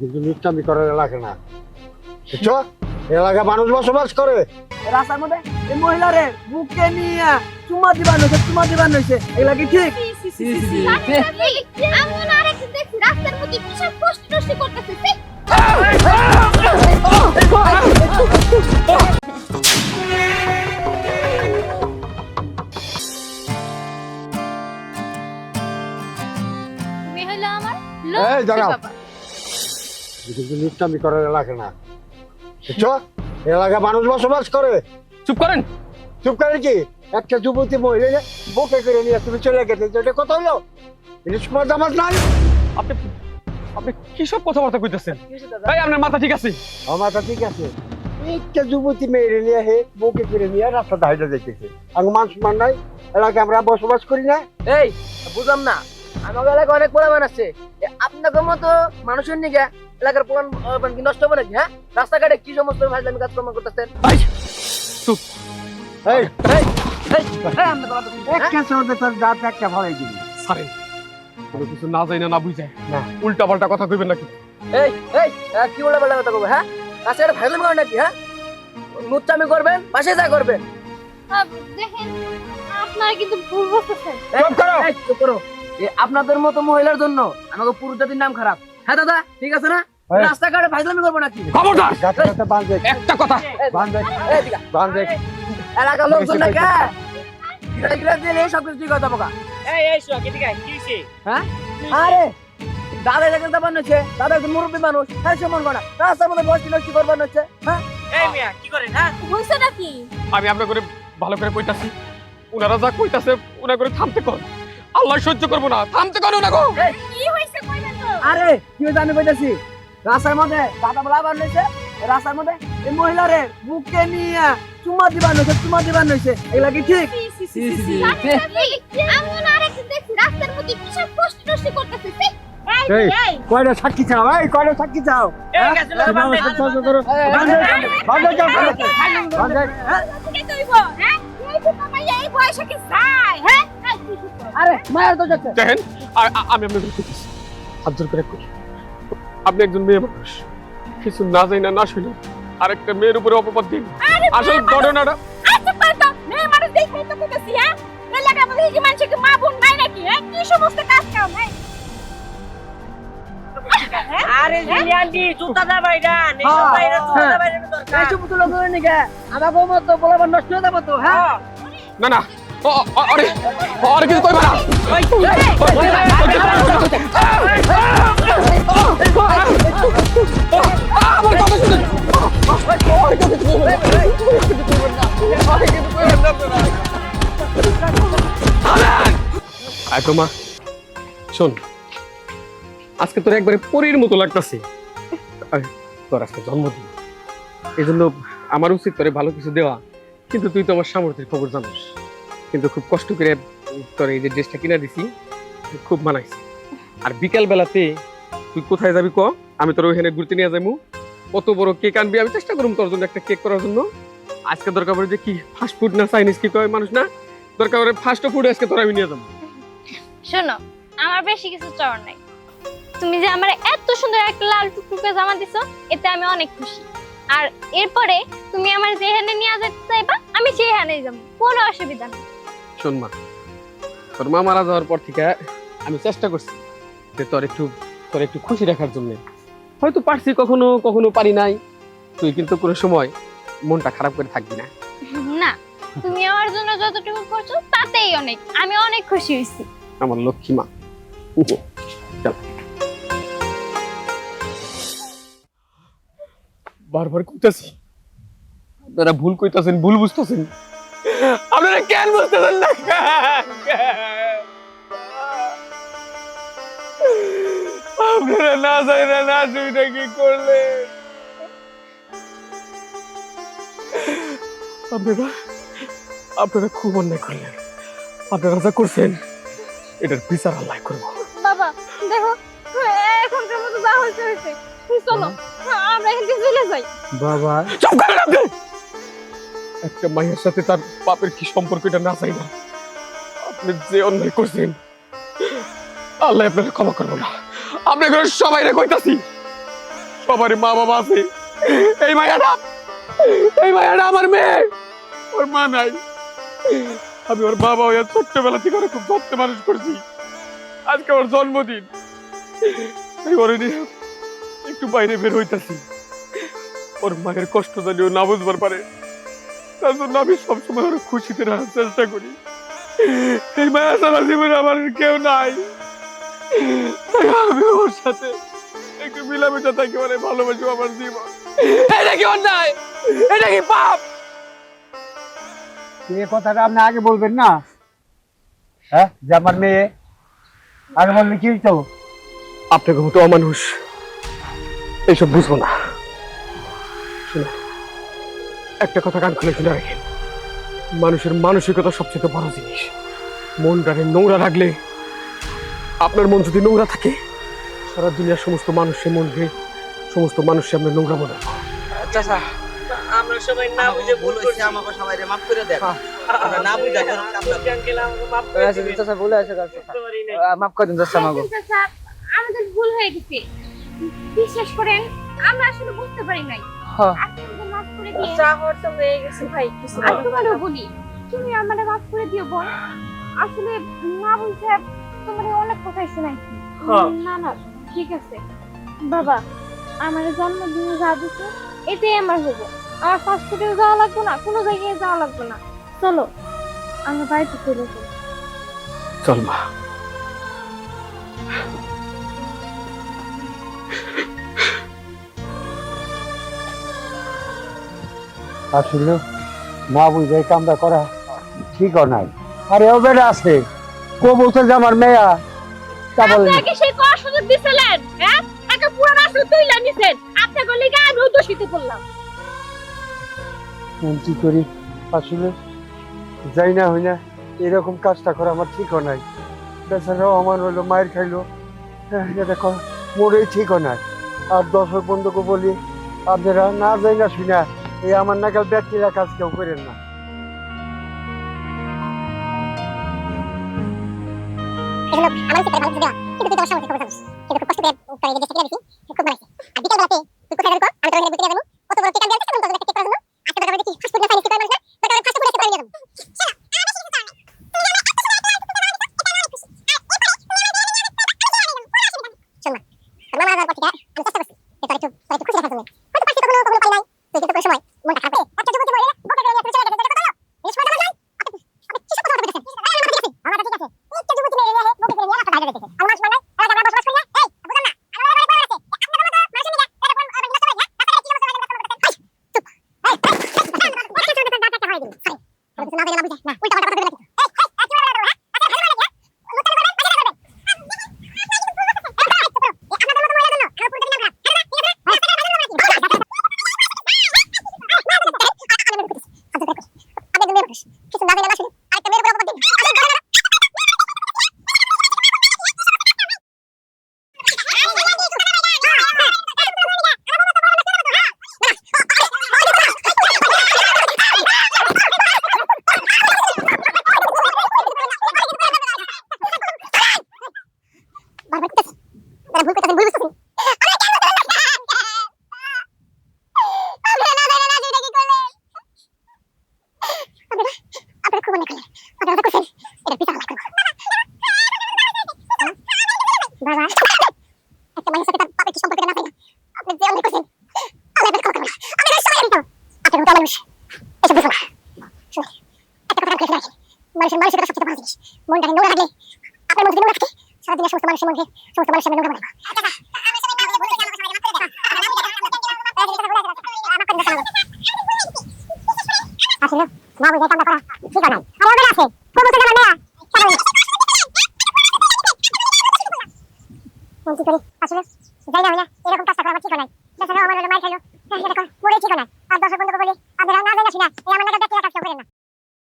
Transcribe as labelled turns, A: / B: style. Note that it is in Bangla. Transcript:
A: কিন্তু মিথ্যামি করার এলাকা না। বুঝছ? এলাকা মানুষ বসবাস করে।
B: রাস্তার মধ্যে এই মহিলারে বুকে নিয়ে চুমা দিবান হয়েছে চুমা দিবান হয়েছে এগুলা কি ঠিক?
A: এই, দাঁড়াও। কিন্তু করার এলাকা না। বুঝছ? এলাকা মানুষ বসবাস করে।
C: চুপ করেন।
A: চুপ করে কি? একটা যুবতী মহিলা বুকে করে নিয়ে তুমি চলে গেছে এটা কত হলো? ইলিশ মাছ আমার নাই
C: আপনি আপনি কি সব কথাবার্তা কইতেছেন? ভাই আপনার মাথা ঠিক আছে?
A: আমার মাথা ঠিক আছে। একটা যুবতী মেয়েরে নিয়ে হে বুকে করে নিয়ে রাস্তা ধাইটা দেখতেছে আর মানুষ মান নাই। এলাকা আমরা বসবাস করি না।
B: এই বুঝলাম না। আমার এলাকায় অনেক পোলা আছে। এ, আপনাদের মতো মানুষের নিকে এলাকার পুরান কি নষ্ট হবে নাকি হ্যাঁ? রাস্তাঘাটে কি সমস্ত কাজকর্ম করতেছেন?
C: চুপ।
A: এই
B: এই হ্যাঁ?
A: একটা সঙ্গে তোর দাঁত একটা ভালোই দিবি।
C: সারেন কোনো কিছু না যাই না না
A: না।
C: উল্টা পাল্টা কথা কইবেন নাকি?
B: এই এই কি বলে বলে কথা বলব হ্যাঁ? রাস্তাঘাটে ভাজলামি করেন নাকি হ্যাঁ? মুচ্চামি করবেন পাশে যা করবেন।
D: আহ, দেখেন আপনারা কিন্তু ভুল বলতেছেন।
A: চুপ করো।
B: চুপ করো। আপনাদের মতো মহিলার জন্য আমাকে পুরো জাতির নাম খারাপ। হ্যাঁ দাদা ঠিক আছে না। রাস্তাঘাটে ভাজলামি করব নাকি?
C: খবরদার! একটা কথা।
B: এলাকার লোকজন নাকি হ্যাঁ? এগুলা দিলে সব কিছু ঠিক হয়ে যাব
E: এই এই শোক এদিকে আয়, কি হইছে?
B: আরে দাদা এটাকে দাবান হচ্ছে দাদা একজন মুরব্বী মানুষ। হ্যাঁ সে মন করা রাস্তার মধ্যে বসতি নষ্টি করবার হচ্ছে। হ্যাঁ?
E: এই মিয়া কি করেন হ্যাঁ?
D: হইছে নাকি?
C: আমি আপনার করে ভালো করে কইতাছি। উনারা যা কইতাছে উনা করে থামতে কর। আল্লাহ সহ্য করব না। থামতে কর উনা গো
D: কি হইছে কইবেন তো?
B: আরে কি হয়েছে আমি কইতাছি? রাস্তার মধ্যে দাদা বলা বার হয়েছে রাস্তার মধ্যে এই মহিলারে বুকে নিয়ে চুমা দিবান হয়েছে চুমা দিবান হয়েছে এগুলা কি ঠিক
D: আমি মনে রাস্তার মধ্যে কষ্ট টষ্ট করতেছে
A: কয়টা সাক্ষী চাও এই কয়টা সাক্ষী চাও হ্যাঁ?
D: হ্যাঁ? হ্যাঁ?
B: আরে মায়ের তো যাচ্ছে
C: দেখেন আমি আপনার করে কইতাছি হাত জোর করে আপনি একজন মেয়ে মানুষ। কিছু না যাই না না শুনে। আরেকটা মেয়ের উপরে অপবাদ দিন। আসল ঘটনাটা
D: আচ্ছা পারতো, মেয়ে মানুষ দেখেই তো কইতেছি, হ্যাঁ? কি মা বোন নাই নাকি, হ্যাঁ? কি সমস্ত কাজ কাম, হ্যাঁ?
E: আরে জিনিয়ান্ডি জুতা দা বাইরা নেই বাইরা জুতা। দা বাইরা দরকার।
B: এই সমস্ত লোকের নিকে আমাকে মতো বলাবার নষ্ট হয়ে যাব তো হ্যাঁ।
C: না না। আরে আরে কিছু কইবা না আমার আয় তোমা শোন আজকে তোর একবারে পরীর মতো লাগতাছে তোর আজকে জন্মদিন এই জন্য আমার উচিত তোরে ভালো কিছু দেওয়া কিন্তু তুই তো আমার সামর্থ্যের খবর জানিস কিন্তু খুব কষ্ট করে, তোর এই যে ড্রেসটা কিনা দিছি, খুব মানাইছে। আর বিকাল বেলাতে তুই কোথায় যাবি ক? আমি তোর ওইখানে ঘুরতে নিয়ে যাব কত বড় কেক আনবি, আমি চেষ্টা করুম তোর জন্য একটা কেক করার জন্য। আজকে দরকার পড়ে যে কি ফাস্ট ফুড না চাইনিজ কি কয় মানুষ না? দরকার পড়ে ফাস্ট ফুড আজকে তোর আমি নিয়ে যাব।
D: শোনো, আমার বেশি কিছু চাওয়ার নাই। তুমি যে আমার এত সুন্দর একটা লাল টুকটুকে জামা দিছো, এতে আমি অনেক খুশি। আর এরপরে তুমি আমার যেখানে নিয়ে যেতে চাইবা, আমি সেখানেই যাব। কোনো অসুবিধা নেই।
C: শোন মা তোর মা মারা যাওয়ার পর থেকে আমি চেষ্টা করছি যে তোর একটু তোর একটু খুশি রাখার জন্য। হয়তো পারছি কখনো কখনো পারি নাই। তুই কিন্তু কোনো সময় মনটা খারাপ করে থাকবি না।
D: না তুমি আমার জন্য যতটুকু করছ তাতেই অনেক। আমি অনেক খুশি হয়েছি।
C: আমার লক্ষ্মী মা। চল। বারবার কইতাছি। আপনারা ভুল কইতাছেন ভুল বুঝতেছেন। আপনারা কেন বুঝতেছেন না? আপনারা না যাই না না সুবিধা কি করলেন। আপনারা আপনারা খুব অন্যায় করলেন। আপনারা যা করছেন এটার বিচার আল্লাহ করব।
D: বাবা দেখো এখনকার মতো যা হয়েছে হয়েছে। চলো আমরা এখান থেকে চলে যাই।
A: বাবা।
C: চুপ করেন আপনি! একটা মায়ের সাথে তার বাপের কি সম্পর্ক এটা না চাই না। আপনি যে অন্যায় করছেন, আল্লাহ আপনাকে ক্ষমা করব না। আপনাকে সবাই রে কইতাছি। বাবারে মা বাবা আছে। এই মায়াটা এই মায়াটা আমার মেয়ে। ওর মা নাই। আমি ওর বাবা হয়ে ছোট্টবেলা থেকে খুব যত্নে মানুষ করছি। আজকে ওর জন্মদিন। আমি ওরে একটু বাইরে বের হইতাছি। ওর মায়ের কষ্ট জানিও না বুঝবার পারে। তার জন্য আমি সবসময় ওর খুশিতে রাখার চেষ্টা করি। এই মায়া সারা জীবনে আমার কেউ নাই। তাই আমি ওর সাথে একটু মিলামিশা থাকি মানে ভালোবাসি আমার জীবন। এটা কি অন্যায়? এটা কি পাপ?
A: এই কথাটা আপনি আগে বলবেন না। হ্যাঁ যে আমার মেয়ে আগে বললে কি হইতো?
C: আপনাকে মতো অমানুষ এইসব বুঝব না। শুনে একটা কথা কান খুলে শুনে রাখেন। মানুষের মানসিকতা সবচেয়ে বড় জিনিস। মন মনটাকে নোংরা রাখলে আপনার মন যদি নোংরা থাকে সারা দুনিয়ার সমস্ত মানুষের মনকে সমস্ত মানুষের আমরা নোংরা মনে হয়।
E: চাচা আমরা সবাই না বুঝে ভুল করছি।
B: আমাকে সবাই মাফ করে দেন।
E: আমরা না বুঝে আঙ্কেল আমাকে মাফ করে দিবেন।
B: চাচা ভুলে আছে
E: বুঝতে
B: মাফ করে দিন চাচা আমাকে।
D: চাচা, আমাদের ভুল হয়ে গেছে। বিশ্বাস করেন আমরা আসলে বুঝতে পারি নাই। আপনি আমাদের মাফ করে দিয়ে
E: যা হওয়ার তো হয়ে গেছে ভাই কিছু
D: আমি তোমারও বলি তুমি আমাদের মাফ করে দিও আসলে না বুঝে তোমার অনেক কথাই শোনাইছি।
E: হ্যাঁ।
D: না না ঠিক আছে। বাবা আমার জন্মদিনে যা দিছে এটাই আমার হব আমার ফাস্ট যাওয়া লাগবে না কোনো জায়গায় যাওয়া লাগবে না। চলো আমরা বাড়িতে চলে যাই।
C: চল মা।
A: আসলে। না বুঝে এই কামটা করা ঠিক নাই। আরে ও বেটা আছে। কো বলছে যে আমার মেয়া তা বলে
D: সেই কর সুযোগ দিছিলেন হ্যাঁ? একটা পুরো রাস্তা তুইলা নিছেন। দোষিত করলাম।
A: এখন কি করি? আসলে যাই না হই না এরকম কাজটা করা আমার ঠিক নাই। বেচারাও আমার হইল মায়ের খাইলো। হ্যাঁ, এটা মোরেই ঠিক নাই। আর দর্শক বন্ধুকে বলি আপনারা না যাই না শুনা এই আমার নাগাল ব্যক্তিরা কাজ কেউ করেন না।
F: কিন্তু তুই তো কিন্তু খুব কষ্ট করে তোর এই যে চেক খুব ভালো আর বিকেল বেলাতে তুই কোথায় যাবি আমি তোর বুঝতে যাব কত বড় চেক দিয়েছিস তখন তোকে চেক করার জন্য আজকে তোকে দেখি ফাস্ট ফুড খাইছিস করার না তোকে ফাস্ট ফুড খেতে যাব শোন না মামা আমার কথা আমি চেষ্টা করছি তোর একটু তোর একটু খুশি রাখার জন্য হয়তো পারছি কখনো কখনো পারি নাই তুই কিন্তু কোনো সময় মনটা খারাপ করে একটা যুবতী বলে বোকা করে নিয়ে তুমি চলে গেছে কথা বলো এই সময় আমার নাই আপনি আপনি কি সব কথা বলতেছেন আমার ঠিক আছে আমার ঠিক আছে একটা যুবতী মেয়ে নিয়ে বোকা করে নিয়ে রাস্তা বাইরে যেতেছে আমার মানুষ মানে এলাকা আমরা বসবাস করি না এই বুঝলাম না আমার বাড়ি পড়ে আছে আপনার মতো মানুষ নিয়ে এটা কোন নষ্ট করে না রাস্তায় কি সমস্যা লাগে কথা বলতে চুপ এই এই একটা ছোট দাঁত একটা হয় দিন সরি কিছু না বলে না বুঝে না উল্টা পাল্টা কথা বলে না এই এই কি বলে না আচ্ছা ভালো লাগে মুত্তালি বলেন বাজারে করবেন আপনাদের মতো মহিলা জন্য আর পুরো দিন আমরা কিছু না দিলে আসলে আরেকটা মেয়ের উপর দিন বারবার করতেছি তারা ভুল করতেছেন ভুল বুঝতেছেন আপনারা খুব অনেক করলেন আপনারা কথা করছেন এটা বিচার আল্লাহ করব বাবা একটা মানুষের সাথে তার বাপের কি সম্পর্ক না থাকে আপনি যে অনেক করছেন আল্লাহ আপনাকে ক্ষমা করব না আমি সবাই জানি তো আপনার মতো মানুষ এসব বুঝব না শুনে একটা কথা আমি রাখি মানুষের মানসিকতা সবচেয়ে ভালো জিনিস মনটাকে নোংরা রাখলে আপনার মধ্যে নোংরা থাকে সারাদিন সমস্ত মানুষের মধ্যে, সমস্ত মানুষের সামনে নোংরা আসলে মা বুঝে কামটা করা ঠিক যাই না এরকম কাজটা করা ঠিক নাই। আমার মার খাইলো।